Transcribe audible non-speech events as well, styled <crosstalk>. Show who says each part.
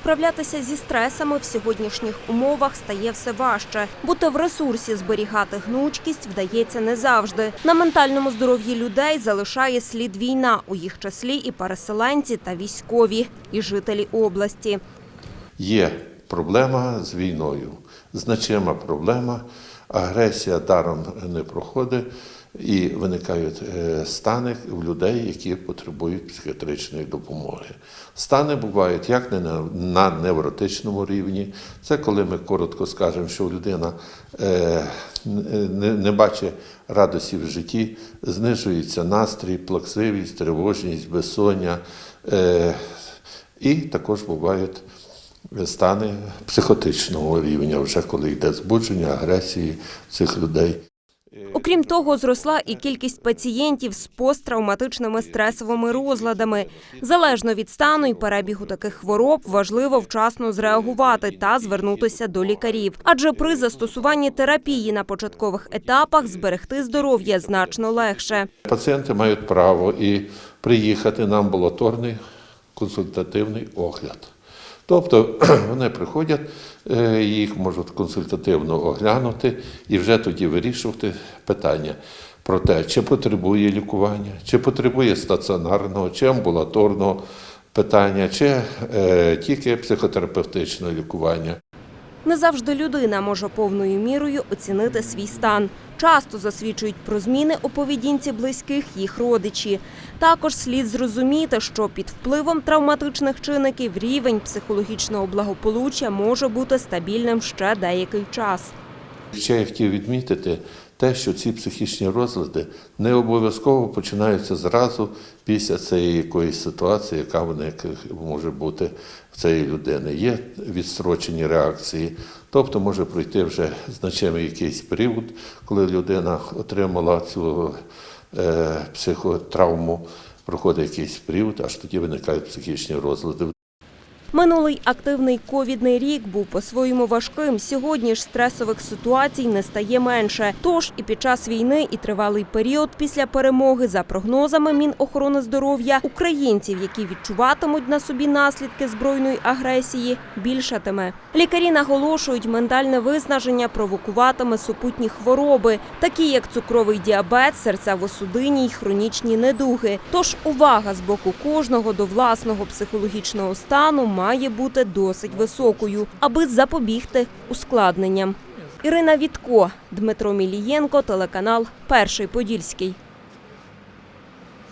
Speaker 1: Справлятися зі стресами в сьогоднішніх умовах стає все важче. Бути в ресурсі, зберігати гнучкість вдається не завжди. На ментальному здоров'ї людей залишає слід війна, у їх числі і переселенці та військові, і жителі області.
Speaker 2: Є проблема з війною, значима проблема. Агресія даром не проходить і виникають е, стани в людей, які потребують психіатричної допомоги. Стани бувають як не на- невротичному рівні. Це коли ми коротко скажемо, що людина е, не, не бачить радості в житті, знижується настрій, плаксивість, тривожність, безсоння. Е, і також бувають стани психотичного рівня, вже коли йде збудження, агресії цих людей.
Speaker 1: Окрім того, зросла і кількість пацієнтів з посттравматичними стресовими розладами. Залежно від стану і перебігу таких хвороб, важливо вчасно зреагувати та звернутися до лікарів. Адже при застосуванні терапії на початкових етапах зберегти здоров'я значно легше.
Speaker 2: Пацієнти мають право і приїхати на амбулаторний консультативний огляд. Тобто <clears throat> вони приходять, е, їх можуть консультативно оглянути і вже тоді вирішувати питання про те, чи потребує лікування, чи потребує стаціонарного, чи амбулаторного питання, чи е, тільки психотерапевтичного лікування.
Speaker 1: Не завжди людина може повною мірою оцінити свій стан. Часто засвідчують про зміни у поведінці близьких їх родичі. Також слід зрозуміти, що під впливом травматичних чинників рівень психологічного благополуччя може бути стабільним ще деякий час.
Speaker 2: Ще я хотів відмітити те, що ці психічні розлади не обов'язково починаються зразу після цієї якоїсь ситуації, яка виник може бути в цієї людини. Є відстрочені реакції, тобто може пройти вже значимий якийсь період, коли людина отримала цю е, психотравму, проходить якийсь період, аж тоді виникають психічні розлади.
Speaker 1: Минулий активний ковідний рік був по-своєму важким. Сьогодні ж стресових ситуацій не стає менше. Тож і під час війни, і тривалий період після перемоги, за прогнозами Мінохорони здоров'я, українців, які відчуватимуть на собі наслідки збройної агресії, більшатиме. Лікарі наголошують, ментальне виснаження провокуватиме супутні хвороби, такі як цукровий діабет, серцево-судинні й хронічні недуги. Тож увага з боку кожного до власного психологічного стану має бути досить високою, аби запобігти ускладненням. Ірина Вітко, Дмитро Мілієнко, телеканал Перший Подільський.